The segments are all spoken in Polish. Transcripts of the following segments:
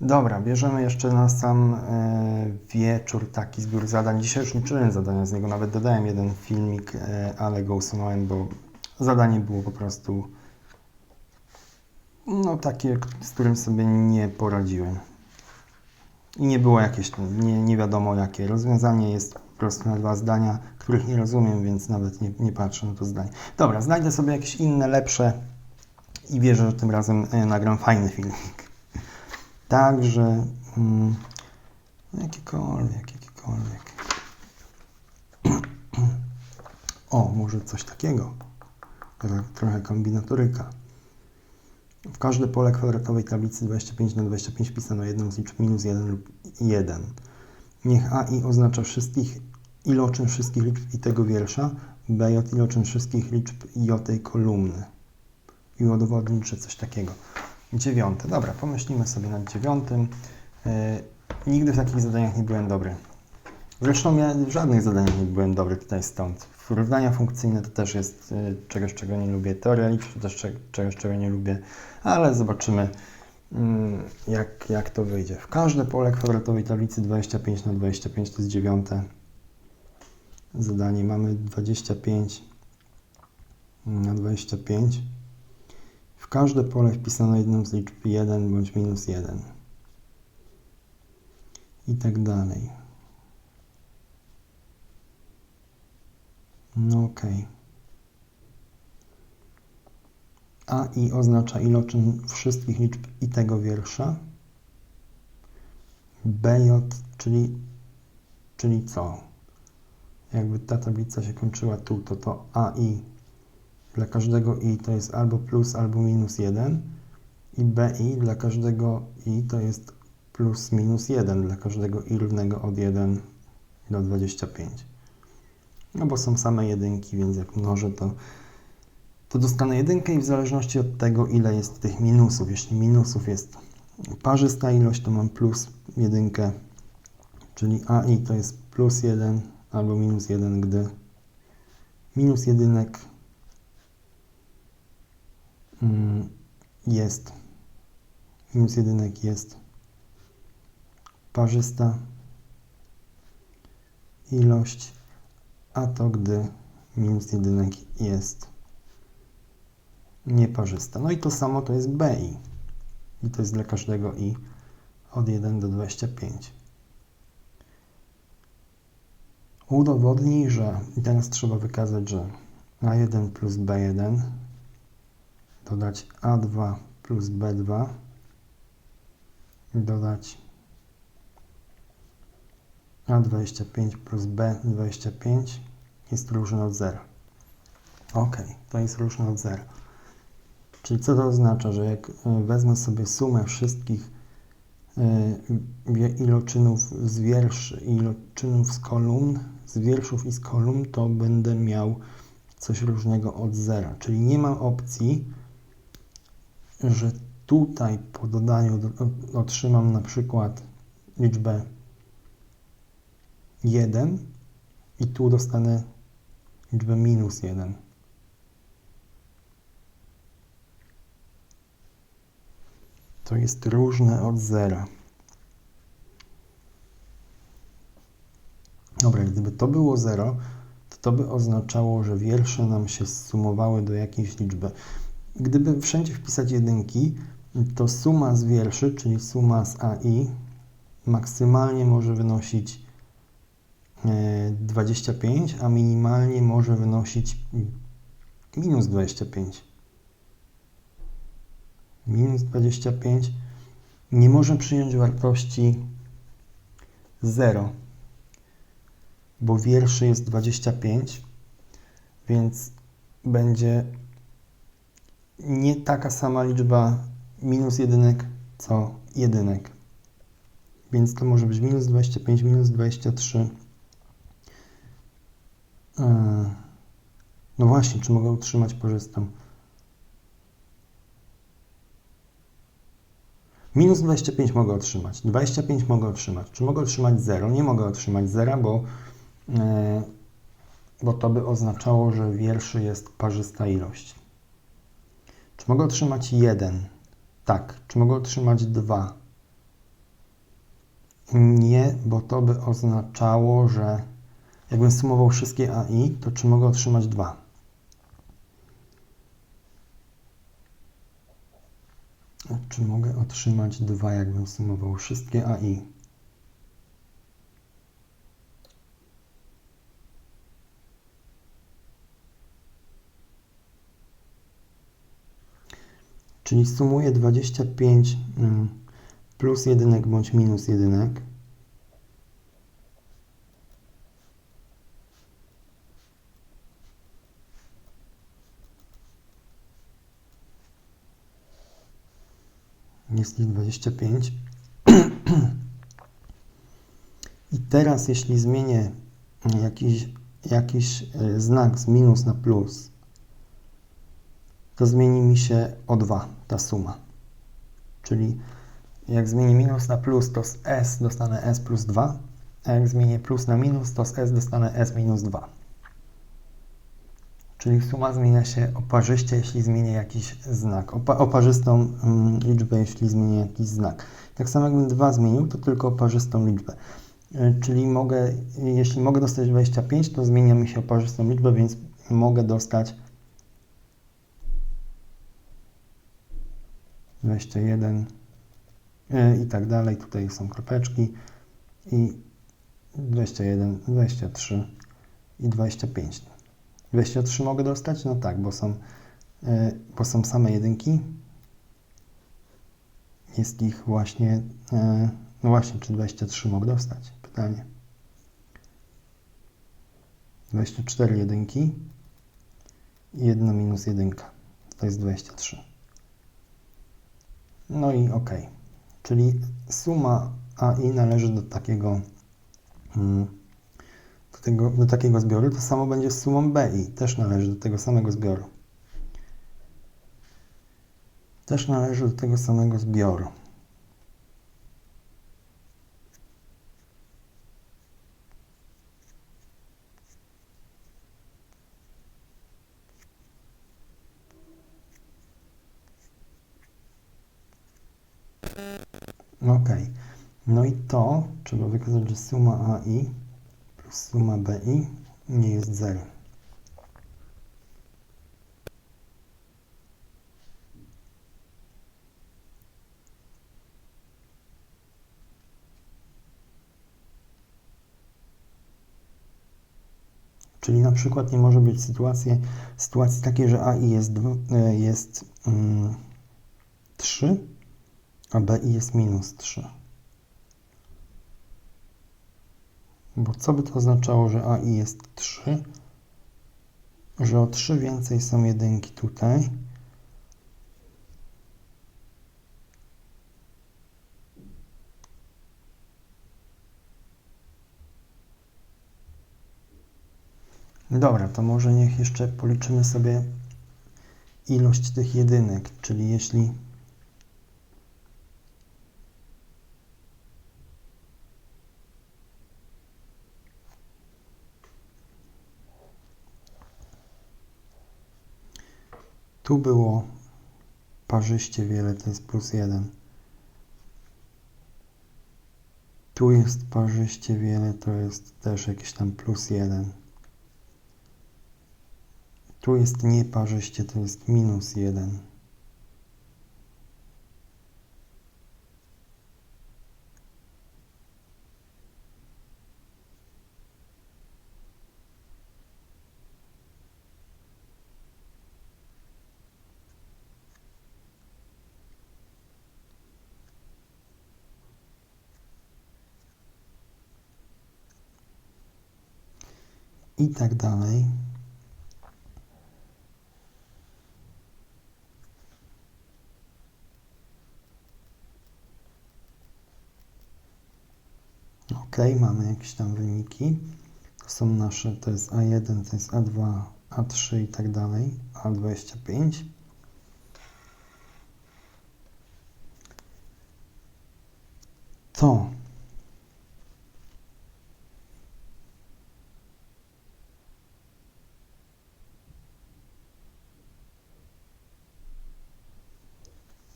Dobra, bierzemy jeszcze na sam e, wieczór taki zbiór zadań. Dzisiaj już nie zadania z niego, nawet dodałem jeden filmik, e, ale go usunąłem, bo zadanie było po prostu no takie, z którym sobie nie poradziłem. I nie było jakieś, nie, nie wiadomo jakie. Rozwiązanie jest po prostu na dwa zdania, których nie rozumiem, więc nawet nie, nie patrzę na to zdanie. Dobra, znajdę sobie jakieś inne, lepsze i wierzę, że tym razem e, nagram fajny filmik. Także mm, jakikolwiek, jakikolwiek. O, może coś takiego. Trochę- kombinatoryka. W każde pole kwadratowej tablicy 25 na 25 wpisano jedną z liczb minus 1 lub 1. Niech a i oznacza wszystkich iloczyn wszystkich liczb i tego wiersza, b j iloczyn wszystkich liczb i tej kolumny. I udowodnić, że coś takiego. Dziewiąte. Dobra, pomyślimy sobie nad dziewiątym. Yy, nigdy w takich zadaniach nie byłem dobry. Zresztą ja w żadnych zadaniach nie byłem dobry tutaj stąd. Równania funkcyjne to też jest y, czegoś, czego nie lubię. Teoria liczb to też cze- czegoś, czego nie lubię. Ale zobaczymy, mm, jak, jak to wyjdzie. W każde pole kwadratowej tablicy 25 na 25 to jest dziewiąte zadanie. Mamy 25 na 25. W każde pole wpisano jedną z liczb 1 bądź minus 1. I tak dalej. No okej. A i oznacza iloczyn wszystkich liczb i tego wiersza. BJ, czyli, czyli co? Jakby ta tablica się kończyła tu, to to A i dla każdego i to jest albo plus, albo minus 1 i BI dla każdego i to jest plus minus 1 dla każdego i równego od 1 do 25. No bo są same jedynki, więc jak mnożę to, to dostanę jedynkę i w zależności od tego, ile jest tych minusów, jeśli minusów jest parzysta ilość, to mam plus jedynkę, czyli AI to jest plus 1 albo minus 1, gdy minus jedynek jest minus jedynek jest parzysta ilość, a to gdy minus jedynek jest nieparzysta. No i to samo to jest BI. I to jest dla każdego i od 1 do 25. Udowodnij, że teraz trzeba wykazać, że A1 plus B1 dodać A2 plus B2 dodać A25 plus B25 jest różne od zera. Ok, to jest różne od zera. Czyli co to oznacza, że jak y, wezmę sobie sumę wszystkich wie- iloczynów z wierszy i iloczynów z kolumn, z wierszów i z kolumn, to będę miał coś różnego od zera. Czyli nie ma opcji, że tutaj po dodaniu do- otrzymam na przykład liczbę 1 i tu dostanę liczbę minus 1. To jest różne od zera. Dobra, gdyby to było 0, to to by oznaczało, że wiersze nam się zsumowały do jakiejś liczby. Gdyby wszędzie wpisać jedynki, to suma z wierszy, czyli suma z AI, maksymalnie może wynosić e, 25, a minimalnie może wynosić minus 25. Minus 25 nie może przyjąć wartości 0, bo wierszy jest 25, więc będzie nie taka sama liczba minus jedynek, co jedynek. Więc to może być minus 25, minus 23. Eee, No właśnie, czy mogę utrzymać parzystą? Minus 25 mogę otrzymać, 25 mogę otrzymać. Czy mogę otrzymać 0? Nie mogę otrzymać 0, bo, e, bo to by oznaczało, że wierszy jest parzysta ilość. Czy mogę otrzymać 1? Tak. Czy mogę otrzymać 2? Nie, bo to by oznaczało, że jakbym sumował wszystkie AI, to czy mogę otrzymać 2? Czy mogę otrzymać 2, jakbym sumował wszystkie AI? Czyli sumuję 25 mm, plus jedynek bądź minus jedynek. Jest ich 25. I teraz, jeśli zmienię jakiś, jakiś e, znak z minus na plus, to zmieni mi się o 2 ta suma. Czyli jak zmienię minus na plus, to z s dostanę s plus 2, a jak zmienię plus na minus, to z s dostanę s minus 2. Czyli suma zmienia się oparzyście, jeśli zmienię jakiś znak. Opa oparzystą mm, liczbę, jeśli zmienię jakiś znak. Tak samo jakbym 2 zmienił, to tylko oparzystą liczbę. Y, czyli mogę, jeśli mogę dostać 25, to zmienia mi się oparzystą liczbę, więc mogę dostać 21 y, i tak dalej. Tutaj są kropeczki i 21, 23 i 25. 23 mogę dostać? No tak, bo są, y, bo są same jedynki. Jest ich właśnie, y, no właśnie, czy 23 mogę dostać? Pytanie. 24 jedynki i 1 minus jedynka. To jest 23. No i ok. Czyli suma AI należy do takiego, mm, do, tego, do takiego zbioru. To samo będzie z sumą BI. Też należy do tego samego zbioru. Też należy do tego samego zbioru. Ok. No i to trzeba wykazać, że suma AI plus suma BI nie jest 0. Czyli na przykład nie może być sytuacji, sytuacji takiej, że AI jest, e, jest mm, 3, a BI jest minus 3. Bo co by to oznaczało, że AI jest 3? Że o 3 więcej są jedynki tutaj. Dobra, to może niech jeszcze policzymy sobie ilość tych jedynek, czyli jeśli Tu było parzyście wiele, to jest plus 1. Tu jest parzyście wiele, to jest też jakiś tam plus 1. Tu jest nieparzyście, to jest minus 1. i tak dalej. Ok, mamy jakieś tam wyniki. To są nasze, to jest A1, to jest A2, A3 i tak dalej, A25. To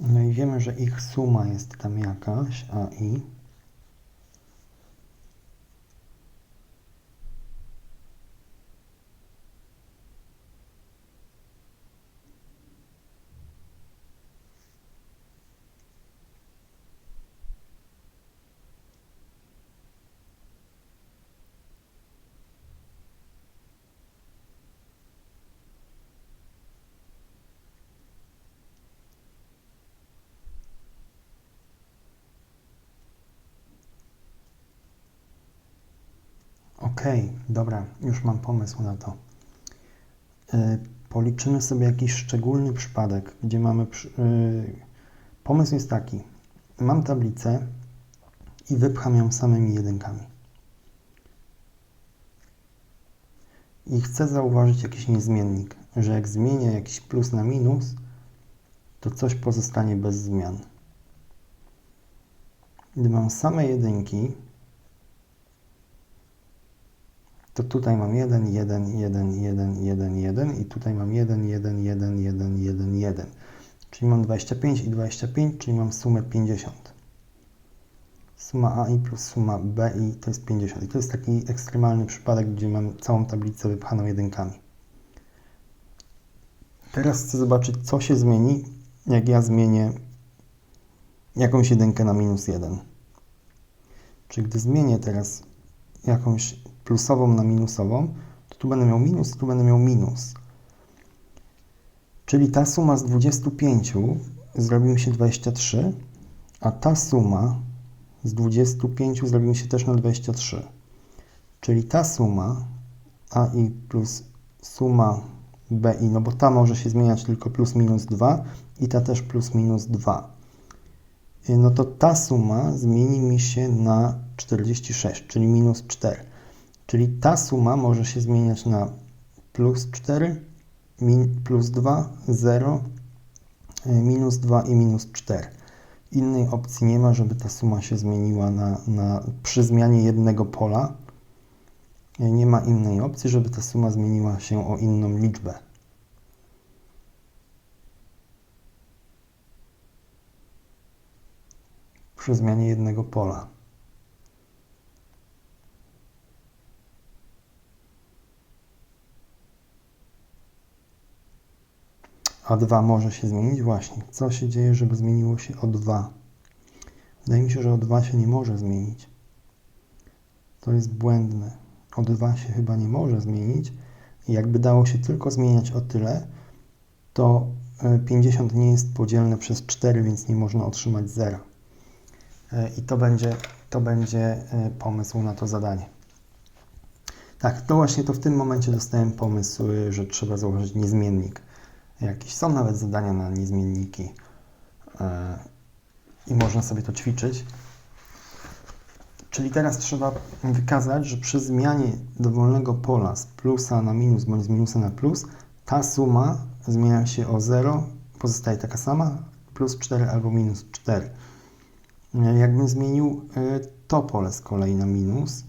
No i wiemy, że ich suma jest tam jakaś, a i Okej, dobra, już mam pomysł na to. Yy, policzymy sobie jakiś szczególny przypadek, gdzie mamy. Yy, pomysł jest taki. Mam tablicę i wypcham ją samymi jedynkami. I chcę zauważyć jakiś niezmiennik, że jak zmienię jakiś plus na minus, to coś pozostanie bez zmian. Gdy mam same jedynki, to tutaj mam 1, 1, 1, 1, 1, 1 i tutaj mam 1, 1, 1, 1, 1, 1. Czyli mam 25 i 25, czyli mam sumę 50. Suma AI plus suma BI to jest 50. I to jest taki ekstremalny przypadek, gdzie mam całą tablicę wypchaną jedynkami. Teraz chcę zobaczyć, co się zmieni, jak ja zmienię jakąś jedynkę na minus 1. Czyli gdy zmienię teraz jakąś plusową na minusową, to tu będę miał minus, tu będę miał minus. Czyli ta suma z 25 zrobi mi się 23, a ta suma z 25 zrobi mi się też na 23. Czyli ta suma AI plus suma BI, no bo ta może się zmieniać tylko plus minus 2 i ta też plus minus 2. No to ta suma zmieni mi się na 46, czyli minus 4. Czyli ta suma może się zmieniać na plus 4, min, plus 2, 0, minus 2 i minus 4. Innej opcji nie ma, żeby ta suma się zmieniła na, na, przy zmianie jednego pola. Nie ma innej opcji, żeby ta suma zmieniła się o inną liczbę. Przy zmianie jednego pola. A 2 może się zmienić? Właśnie. Co się dzieje, żeby zmieniło się o 2? Wydaje mi się, że o 2 się nie może zmienić. To jest błędne. O 2 się chyba nie może zmienić. Jakby dało się tylko zmieniać o tyle, to 50 e, nie jest podzielne przez 4, więc nie można otrzymać 0. E, I to będzie, to będzie e, pomysł na to zadanie. Tak, to właśnie to w tym momencie dostałem pomysł, że trzeba założyć niezmiennik jakieś. Są nawet zadania na niezmienniki e, i można sobie to ćwiczyć. Czyli teraz trzeba wykazać, że przy zmianie dowolnego pola z plusa na minus bądź z minusa na plus, ta suma zmienia się o 0, pozostaje taka sama, plus 4 albo minus 4. E, jakbym zmienił e, to pole z kolei na minus,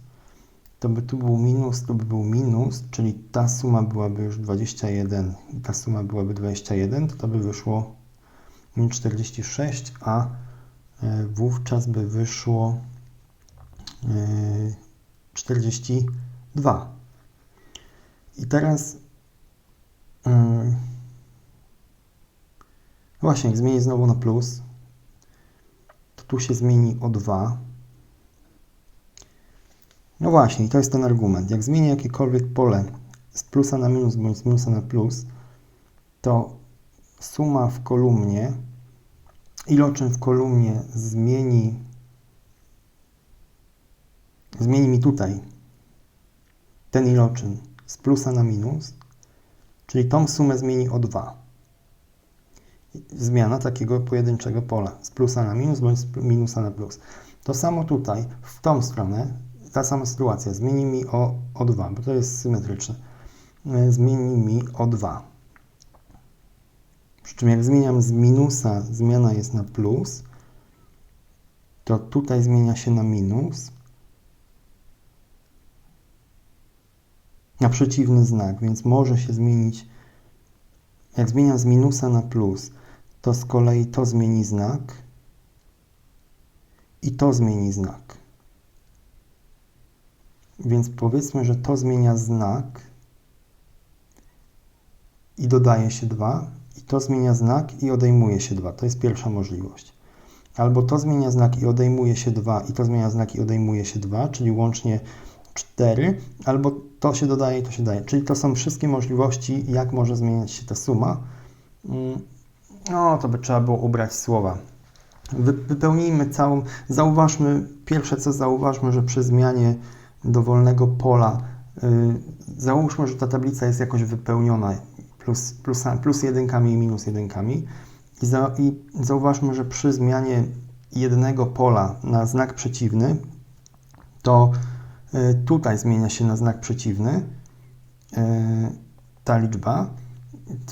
to by tu był minus, tu by był minus, czyli ta suma byłaby już 21 i ta suma byłaby 21, to to by wyszło min 46, a e, wówczas by wyszło 42. E, I teraz e, właśnie, jak zmienię znowu na plus, to tu się zmieni o 2 no właśnie, to jest ten argument. Jak zmienię jakiekolwiek pole z plusa na minus bądź z minusa na plus, to suma w kolumnie, iloczyn w kolumnie zmieni, zmieni mi tutaj ten iloczyn z plusa na minus, czyli tą sumę zmieni o 2. Zmiana takiego pojedynczego pola z plusa na minus bądź z minusa na plus. To samo tutaj, w tą stronę, ta sama sytuacja. Zmieni mi o, o 2, bo to jest symetryczne. E, zmieni mi o 2. Przy czym jak zmieniam z minusa, zmiana jest na plus, to tutaj zmienia się na minus, na przeciwny znak, więc może się zmienić. Jak zmieniam z minusa na plus, to z kolei to zmieni znak i to zmieni znak. Więc powiedzmy, że to zmienia znak i dodaje się 2, i to zmienia znak i odejmuje się 2. To jest pierwsza możliwość. Albo to zmienia znak i odejmuje się 2, i to zmienia znak i odejmuje się 2, czyli łącznie 4, albo to się dodaje i to się daje. Czyli to są wszystkie możliwości, jak może zmieniać się ta suma. Mm, no, to by trzeba było ubrać słowa. Wypełnijmy całą, zauważmy, pierwsze co zauważmy, że przy zmianie dowolnego pola. Y, Załóżmy, że ta tablica jest jakoś wypełniona plus, plus, plus jedynkami i minus jedynkami. I, za, I zauważmy, że przy zmianie jednego pola na znak przeciwny, to y, tutaj zmienia się na znak przeciwny y, ta liczba,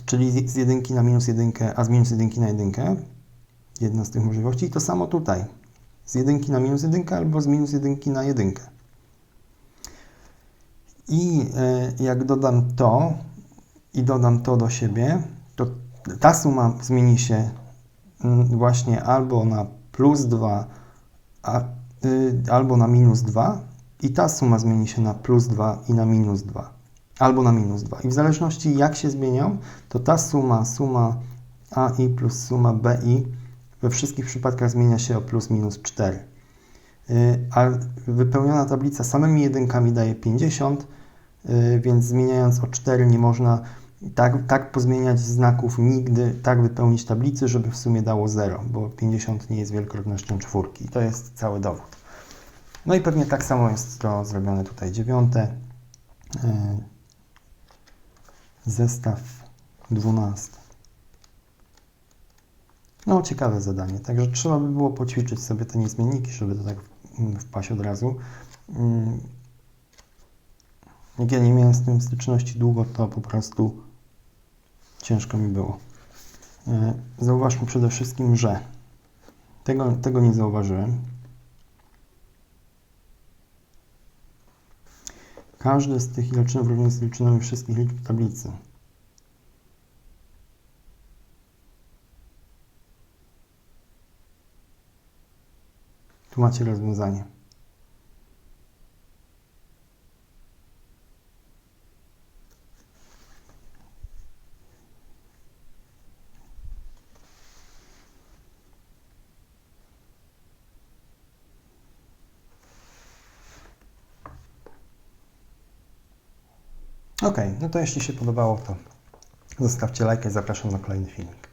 czyli z- jedynki na minus jedynkę, a z minus jedynki na jedynkę. Jedna z tych możliwości. I to samo tutaj. Z jedynki na minus jedynkę albo z minus jedynki na jedynkę. I e, jak dodam to i dodam to do siebie, to ta suma zmieni się mm, właśnie albo na plus 2, a, y, albo na minus 2 i ta suma zmieni się na plus 2 i na minus 2, albo na minus 2. I w zależności jak się zmienią, to ta suma, suma AI plus suma BI we wszystkich przypadkach zmienia się o plus minus 4. Y, A wypełniona tablica samymi jedynkami daje 50, y, więc zmieniając o 4 nie można tak, tak pozmieniać znaków nigdy, tak wypełnić tablicy, żeby w sumie dało 0, bo 50 nie jest wielokrotnością czwórki. To jest cały dowód. No i pewnie tak samo jest to zrobione tutaj. Dziewiąte. y, Zestaw 12. No, ciekawe zadanie. Także trzeba by było poćwiczyć sobie te niezmienniki, żeby to tak mm, wpaść od razu. Jak ja nie miałem z tym styczności długo, to po prostu ciężko mi było. E, Zauważmy przede wszystkim, że tego, tego nie zauważyłem. Każdy z tych iloczynów równych z iloczynami wszystkich liczb tablicy. Tu macie rozwiązanie. Ok, no to jeśli się podobało, to zostawcie lajka i zapraszam na kolejny filmik.